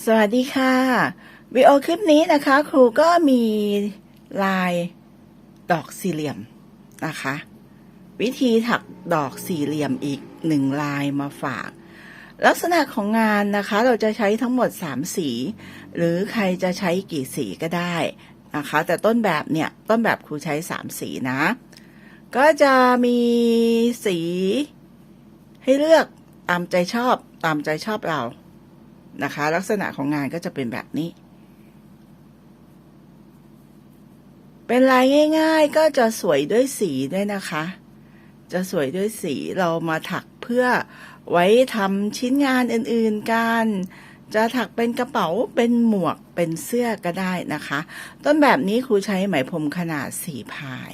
สวัสดีค่ะวิดีโอคลิปนี้นะคะ ครูก็มีลายดอกสี่เหลี่ยมนะคะ วิธีถักดอกสี่เหลี่ยมอีกหนึ่งลายมาฝาก ลักษณะของงานนะคะ เราจะใช้ทั้งหมด 3 สี หรือใครจะใช้กี่สีก็ได้นะคะ แต่ต้นแบบเนี่ย ต้นแบบครูใช้ 3 สีนะ ก็จะมีสีให้เลือกตามใจชอบตามใจชอบเรา นะคะ ลักษณะของงานก็จะเป็นแบบนี้ เป็นลายง่ายๆ ก็จะสวยด้วยสีด้วยนะคะ จะสวยด้วยสีเรามาถักเพื่อไว้ทำชิ้นงานอื่นๆกันจะถักเป็นกระเป๋าเป็นหมวกเป็นเสื้อก็ได้นะคะ ต้นแบบนี้ครูใช้ไหมพรมขนาดสี่พาย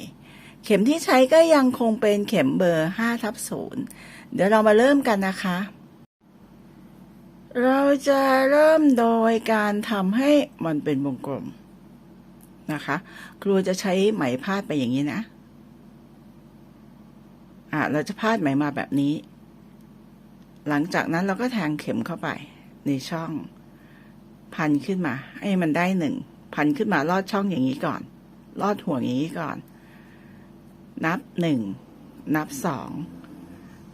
เข็มที่ใช้ก็ยังคงเป็นเข็มเบอร์5ทับ0เดี๋ยวเรามาเริ่มกันนะคะ เราจะเริ่มโดยการทำให้มันเป็นวงกลมนะคะ ครูจะใช้ไหมพาดไปอย่างนี้นะ อะเราจะพาดไหมมาแบบนี้ หลังจากนั้นเราก็แทงเข็มเข้าไป ในช่อง พันขึ้นมา ให้มันได้หนึ่ง พันขึ้นมาลอดช่องอย่างนี้ก่อน ลอดห่วงอย่างนี้ก่อน นับหนึ่ง นับสอง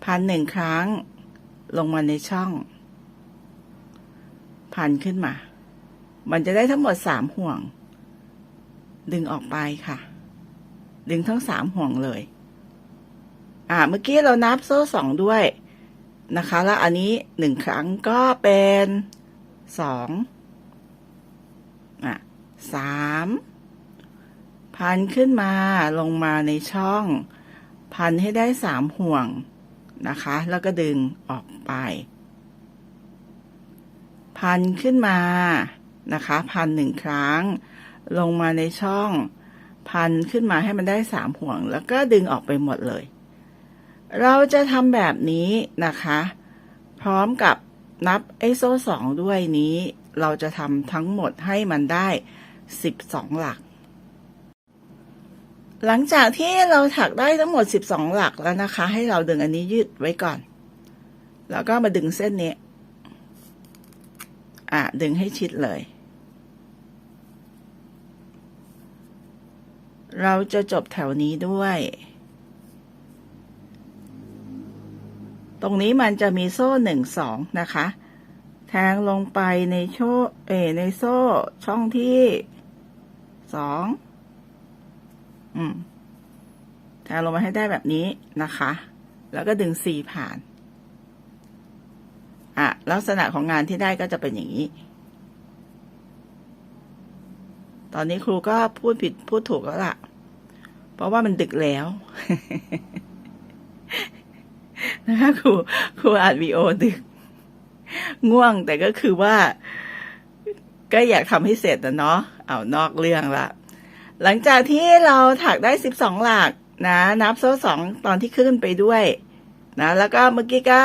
พันหนึ่งครั้ง ลงมาในช่อง พันขึ้นมา มันจะได้ทั้งหมดสามห่วง ดึงออกไปค่ะ ดึงทั้งสามห่วงเลย อ่า เมื่อกี้เรานับโซ่สองด้วยนะคะ แล้วอันนี้หนึ่งครั้งก็เป็นสองอะสามพันขึ้นมาลงมาในช่อง พันให้ได้สามห่วงนะคะ แล้วก็ดึงออกไป พันขึ้นมานะคะพันหนึ่งครั้ง ลงมาในช่องพันขึ้นมาให้มันได้สามห่วง แล้วก็ดึงออกไปหมดเลย เราจะทำแบบนี้นะคะ พร้อมกับนับไอโซ่สองด้วยนี้ เราจะทำทั้งหมดให้มันได้สิบสองหลัก หลังจากที่เราถักได้ทั้งหมดสิบสองหลักแล้วนะคะ ให้เราดึงอันนี้ยืดไว้ก่อน แล้วก็มาดึงเส้นนี้ อะดึงให้ชิดเลย เราจะจบแถวนี้ด้วย ตรงนี้มันจะมีโซ่หนึ่งสองนะคะ แทงลงไปในโชเอในโซ่ช่องที่สองอืมแทงลงมาให้ได้แบบนี้นะคะ แล้วก็ดึงสี่ผ่าน อะลักษณะของงานที่ได้ก็จะเป็นอย่างนี้ ตอนนี้ครูก็พูดผิดพูดถูกแล้วล่ะ เพราะว่ามันดึกแล้วนะคะครูครูอ่านวีโอดึก ง่วงแต่ก็คือว่า ก็อยากทำให้เสร็จนะเนาะเอานอกเรื่องละหลังจากที่เราถักได้สิบสองหลักนะ นับโซ่สองตอนที่ขึ้นไปด้วย นะ แล้วก็เมื่อกี้ก็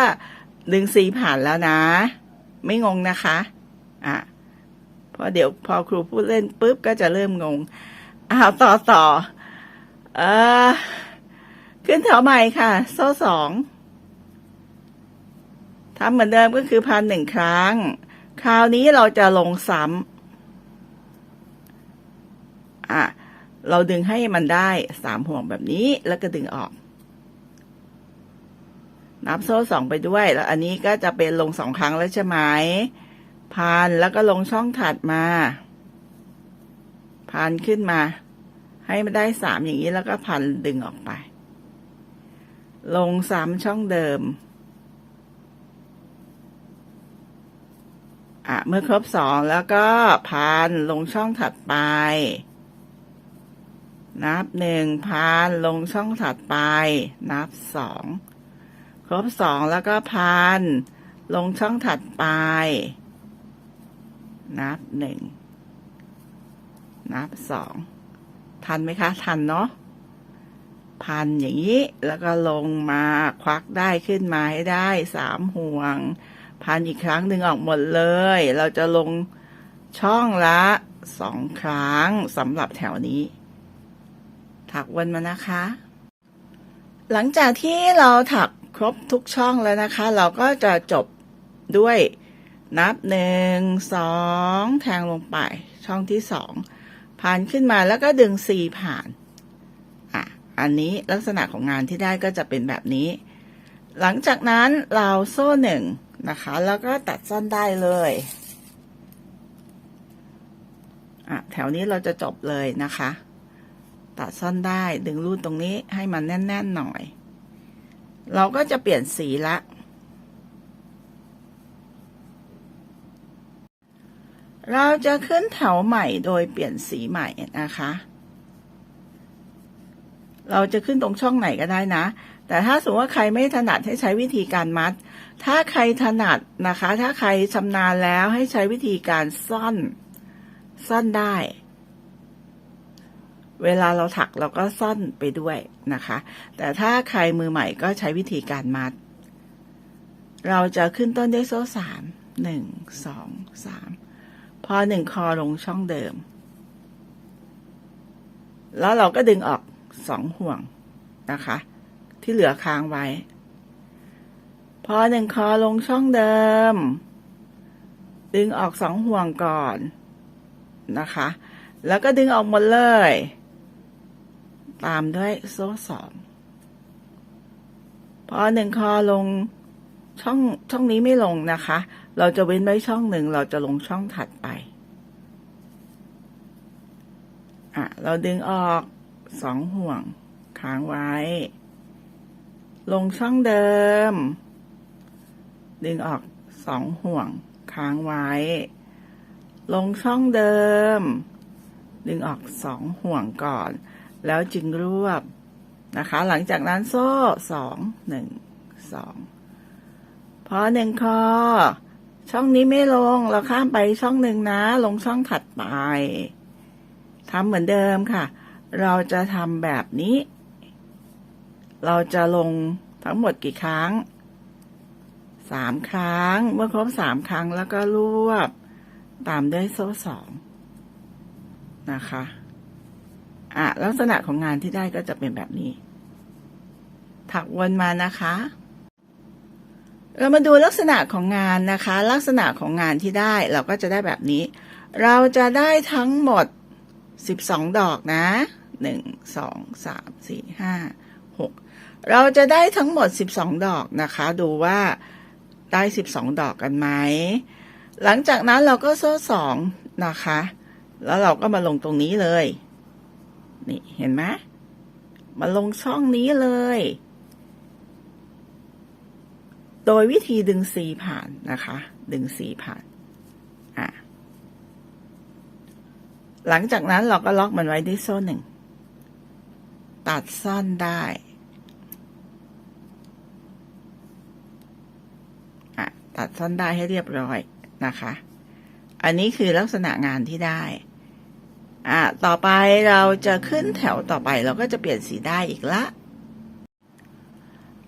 ดึงสีผ่านแล้วนะ ไม่งงนะคะอะเพราะเดี๋ยวพอครูพูดเล่นปุ๊บก็จะเริ่มงงอ้าวต่อต่อเออขึ้นแถวใหม่ค่ะ โซ่สองทำเหมือนเดิมก็คือพันหนึ่งครั้ง คราวนี้เราจะลงซ้ำอะเราดึงให้มันได้สามห่วงแบบนี้แล้วก็ดึงออก นับโซ่สองไปด้วย แล้วอันนี้ก็จะเป็นลงสองครั้งแล้วใช่ไหมพันแล้วก็ลงช่องถัดมาพันขึ้นมา ให้มันได้สามอย่างนี้แล้วก็พันดึงออกไป ลงซ้ำช่องเดิม อะ เมื่อครบสองแล้วก็พันลงช่องถัดไป นับหนึ่งพันลงช่องถัดไป นับสอง ครบสองแล้วก็พัน ลงช่องถัดไป นับหนึ่ง นับสอง ทันไหมคะ ทันเนาะ พันอย่างนี้ แล้วก็ลงมาควักได้ขึ้นมาให้ได้สามห่วง พันอีกครั้งหนึ่งออกหมดเลย เราจะลงช่องละสองครั้งสำหรับแถวนี้ ถักวนมานะคะ หลังจากที่เราถัก ครบทุกช่องแล้วนะคะ เราก็จะจบด้วยนับหนึ่งสองแทงลงไป ช่องที่สองผ่านขึ้นมาแล้วก็ดึง C ผ่านอะอันนี้ลักษณะของงานที่ได้ก็จะเป็นแบบนี้ หลังจากนั้นเราโซ่หนึ่งนะคะ แล้วก็ตัดสั้นได้เลยอะแถวนี้เราจะจบเลยนะคะ ตัดซ่อนได้ดึงรูดตรงนี้ให้มันแน่น ๆ หน่อย เราก็จะเปลี่ยนสีละ เราจะขึ้นแถวใหม่โดยเปลี่ยนสีใหม่นะคะ เราจะขึ้นตรงช่องไหนก็ได้นะ แต่ถ้าสมมติว่าใครไม่ถนัดให้ใช้วิธีการมัด ถ้าใครถนัดนะคะ ถ้าใครชำนาญแล้วให้ใช้วิธีการซ่อน ซ่อนได้ เวลาเราถักเราก็ซ่อนไปด้วยนะคะ แต่ถ้าใครมือใหม่ก็ใช้วิธีการมัด เราจะขึ้นต้นด้วยโซ่สามหนึ่งสองสามพอหนึ่งคอลงช่องเดิม แล้วเราก็ดึงออกสองห่วงนะคะ ที่เหลือค้างไว้ พอหนึ่งคอลงช่องเดิม ดึงออกสองห่วงก่อนนะคะ แล้วก็ดึงออกหมดเลย ตามด้วยโซ่สองพอหนึ่งคอลงช่องช่องนี้ไม่ลงนะคะ เราจะเว้นไว้ช่องหนึ่งเราจะลงช่องถัดไป อะ เราดึงออกสองห่วงค้างไว้ ลงช่องเดิม ดึงออกสองห่วงค้างไว้ ลงช่องเดิม ดึงออกสองห่วงก่อน แล้วจึงรวบนะคะ หลังจากนั้นโซ่สองหนึ่งสองพอหนึ่งคอ ช่องนี้ไม่ลงเราข้ามไปช่องหนึ่งนะ ลงช่องถัดไปทำเหมือนเดิมค่ะ เราจะทำแบบนี้ เราจะลงทั้งหมดกี่ครั้งสามครั้ง เมื่อครบสามครั้งแล้วก็รวบ ตามด้วยโซ่สองนะคะ อะลักษณะของงานที่ได้ก็จะเป็นแบบนี้ ถักวนมานะคะ เรามาดูลักษณะของงานนะคะ ลักษณะของงานที่ได้เราก็จะได้แบบนี้ เราจะได้ทั้งหมด 12 ดอกนะ 1 2 3 4 5 6 เราจะได้ทั้งหมด 12 ดอกนะคะ ดูว่าได้ 12 ดอกกันไหม หลังจากนั้นเราก็โซ่สองนะคะ แล้วเราก็มาลงตรงนี้เลย นี่เห็นไหมมาลงช่องนี้เลย โดยวิธีดึงสีผ่านนะคะ ดึงสีผ่านอะหลังจากนั้นเราก็ล็อกมันไว้ด้วยโซ่หนึ่ง ตัดซ่อนได้ตัดซ่อนได้ให้เรียบร้อยนะคะ อันนี้คือลักษณะงานที่ได้ อะต่อไปเราจะขึ้นแถวต่อไปเราก็จะเปลี่ยนสีได้อีกละ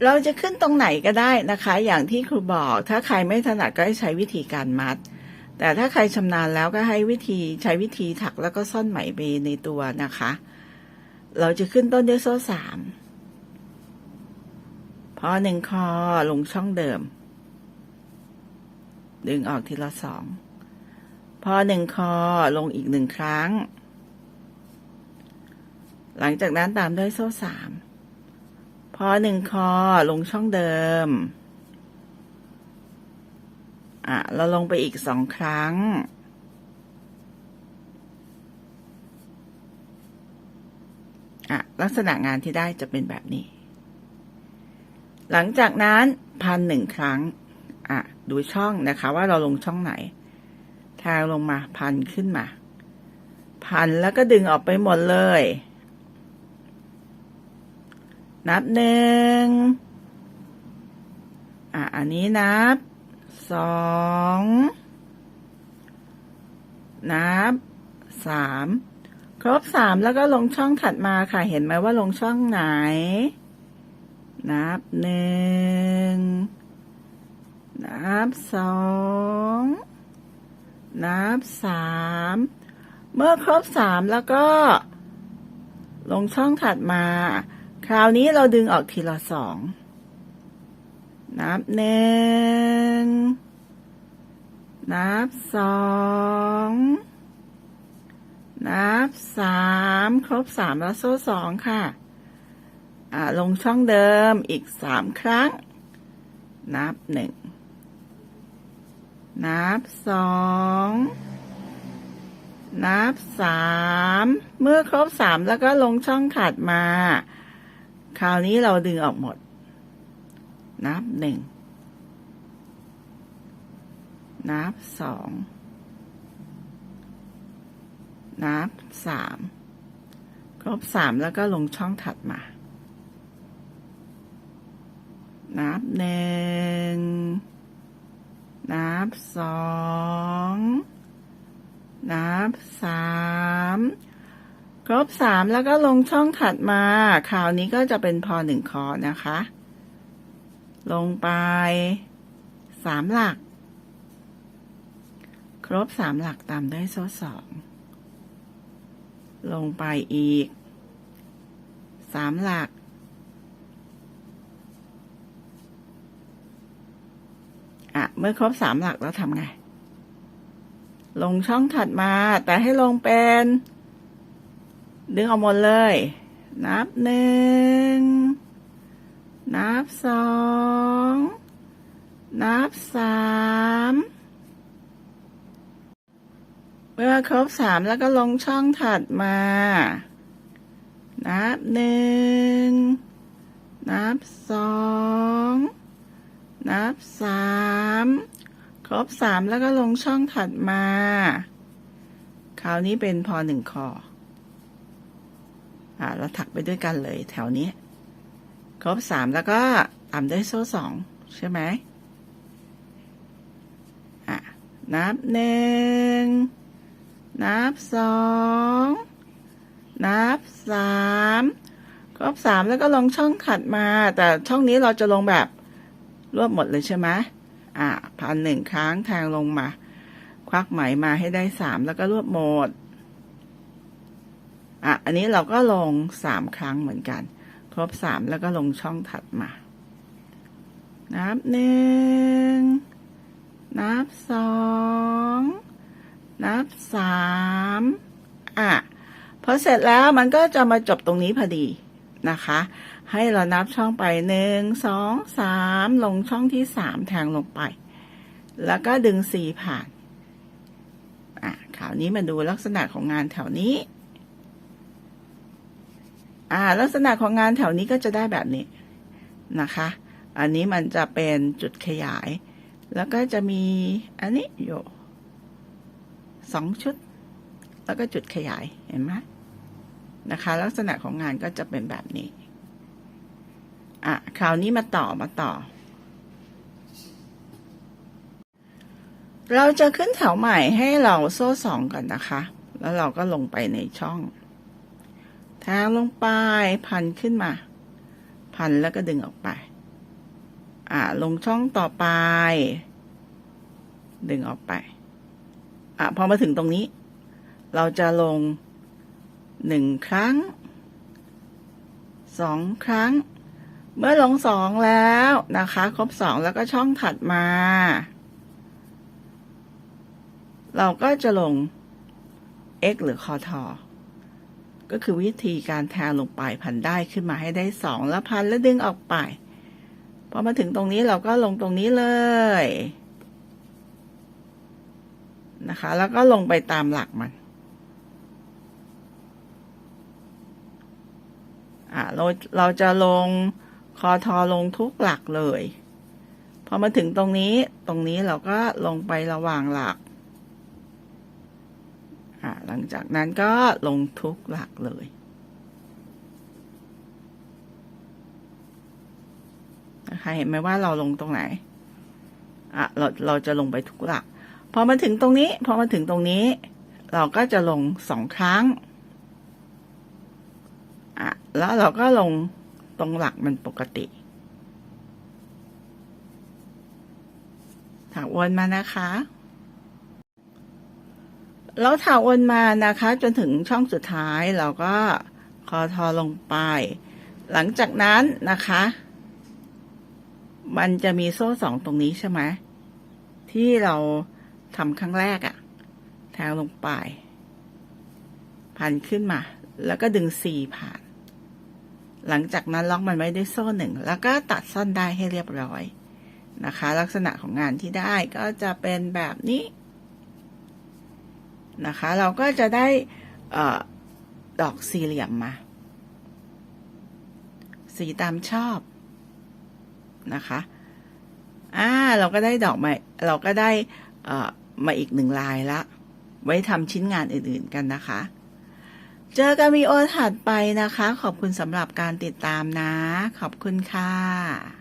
เราจะขึ้นตรงไหนก็ได้นะคะ อย่างที่ครูบอกถ้าใครไม่ถนัดก็ให้ใช้วิธีการมัด แต่ถ้าใครชำนาญแล้วก็ให้วิธีใช้วิธีถักแล้วก็ซ่อนไหมเบในตัวนะคะ เราจะขึ้นต้นด้วยโซ่สามพอหนึ่งคอลงช่องเดิม ดึงออกทีละสอง พอหนึ่งคอลงอีกหนึ่งครั้ง หลังจากนั้นตามด้วยโซ่สามพอหนึ่งคอลงช่องเดิม อะ เราลงไปอีกสองครั้ง อะ ลักษณะงานที่ได้จะเป็นแบบนี้ หลังจากนั้นพันหนึ่งครั้ง อะ ดูช่องนะคะว่าเราลงช่องไหนแทงลงมาพันขึ้นมา พันแล้วก็ดึงออกไปหมดเลย นับหนึ่งอะอันนี้นับสองนับสามครบสามแล้วก็ลงช่องถัดมาค่ะ เห็นไหมว่าลงช่องไหน นับหนึ่งนับสองนับสามเมื่อครบสามแล้วก็ ลงช่องถัดมา คราวนี้เราดึงออกทีละสอง นับหนึ่ง นับสอง นับสาม ครบสามแล้วโซ่สองค่ะ อ่า ลงช่องเดิมอีกสามครั้ง นับหนึ่ง นับสองนับสาม เมื่อครบสามแล้วก็ลงช่องถัดมา คราวนี้เราดึงออกหมด นับหนึ่ง นับสอง นับสาม ครบสามแล้วก็ลงช่องถัดมา นับหนึ่ง นับสอง นับสาม รบสามแล้วก็ลงช่องถัดมาคราวนี้ก็จะเป็นพอหนึ่งคอนะคะ ลงไปสามหลัก ครบสามหลักตามด้วยโซ่สองลงไปอีกสามหลัก อะ เมื่อครบสามหลักแล้วทำไง ลงช่องถัดมาแต่ให้ลงเป็น ดึงออกหมดเลย นับหนึ่ง นับสอง นับสาม เมื่อครบสามแล้วก็ลงช่องถัดมา นับหนึ่ง นับสอง นับสาม ครบสามแล้วก็ลงช่องถัดมา คราวนี้เป็นพอหนึ่งคอ อ่าเราถักไปด้วยกันเลยแถวนี้ ครบสามแล้วก็ตามด้วยโซ่สองใช่ไหมอะนับหนึ่งนับสองนับสามครบสามแล้วก็ลงช่องถัดมา แต่ช่องนี้เราจะลงแบบรวบหมดเลยใช่ไหมอะพันหนึ่งครั้งแทงลงมา ควักไหมมาให้ได้สามแล้วก็รวบหมด อะอันนี้เราก็ลงสามครั้งเหมือนกัน ครบสามแล้วก็ลงช่องถัดมา นับหนึ่งนับสองนับสามอะพอเสร็จแล้วมันก็จะมาจบตรงนี้พอดีนะคะ ให้เรานับช่องไปหนึ่งสองสามลงช่องที่สามแทงลงไป แล้วก็ดึงสี่ผ่านอะคราวนี้มาดูลักษณะของงานแถวนี้ อ่าลักษณะของงานแถวนี้ก็จะได้แบบนี้นะคะ อันนี้มันจะเป็นจุดขยาย แล้วก็จะมีอันนี้อยู่สองชุด แล้วก็จุดขยายเห็นไหมนะคะ ลักษณะของงานก็จะเป็นแบบนี้อะคราวนี้มาต่อมาต่อ เราจะขึ้นแถวใหม่ให้เราโซ่สองก่อนนะคะ แล้วเราก็ลงไปในช่อง แทงลงไป พันขึ้นมา พันแล้วก็ดึงออกไป อ่าลงช่องต่อไป ดึงออกไป อะพอมาถึงตรงนี้ เราจะลงหนึ่งครั้งสองครั้ง เมื่อลงสองแล้วนะคะ ครบสองแล้วก็ช่องถัดมา เราก็จะลง x หรือคอทอ ก็คือวิธีการแทงลงไปพันได้ขึ้นมาให้ได้สองแล้วพันแล้วดึงออกไป พอมาถึงตรงนี้เราก็ลงตรงนี้เลยนะคะ แล้วก็ลงไปตามหลักมันอ่าเราเราจะลงคอทอลงทุกหลักเลย พอมาถึงตรงนี้ตรงนี้เราก็ลงไประหว่างหลัก หลังจากนั้นก็ลงทุกหลักเลย นะคะเห็นไหมว่าเราลงตรงไหน อะ เราเราจะลงไปทุกหลัก พอมาถึงตรงนี้ พอมาถึงตรงนี้ เราก็จะลงสองครั้ง อะ แล้วเราก็ลงตรงหลักมันปกติถักวนมานะคะ แล้วถักวนมานะคะ จนถึงช่องสุดท้ายเราก็คอทอลงไป หลังจากนั้นนะคะ มันจะมีโซ่สองตรงนี้ใช่ไหมที่เราทำครั้งแรกอะแทงลงไป พันขึ้นมา แล้วก็ดึงสี่ผ่าน หลังจากนั้นล็อกมันไว้ด้วยโซ่หนึ่งแล้วก็ตัดซ่อนได้ให้เรียบร้อยนะคะ ลักษณะของงานที่ได้ก็จะเป็นแบบนี้ นะคะ เราก็จะได้อดอกสี่เหลี่ยมมา สีตามชอบนะคะอ่าเราก็ได้ดอกมาเราก็ได้มาอีกหนึ่งลายละ ไว้ทำชิ้นงานอื่นๆกันนะคะ เจอกันวีโอถัดไปนะคะ ขอบคุณสำหรับการติดตามนะ ขอบคุณค่ะ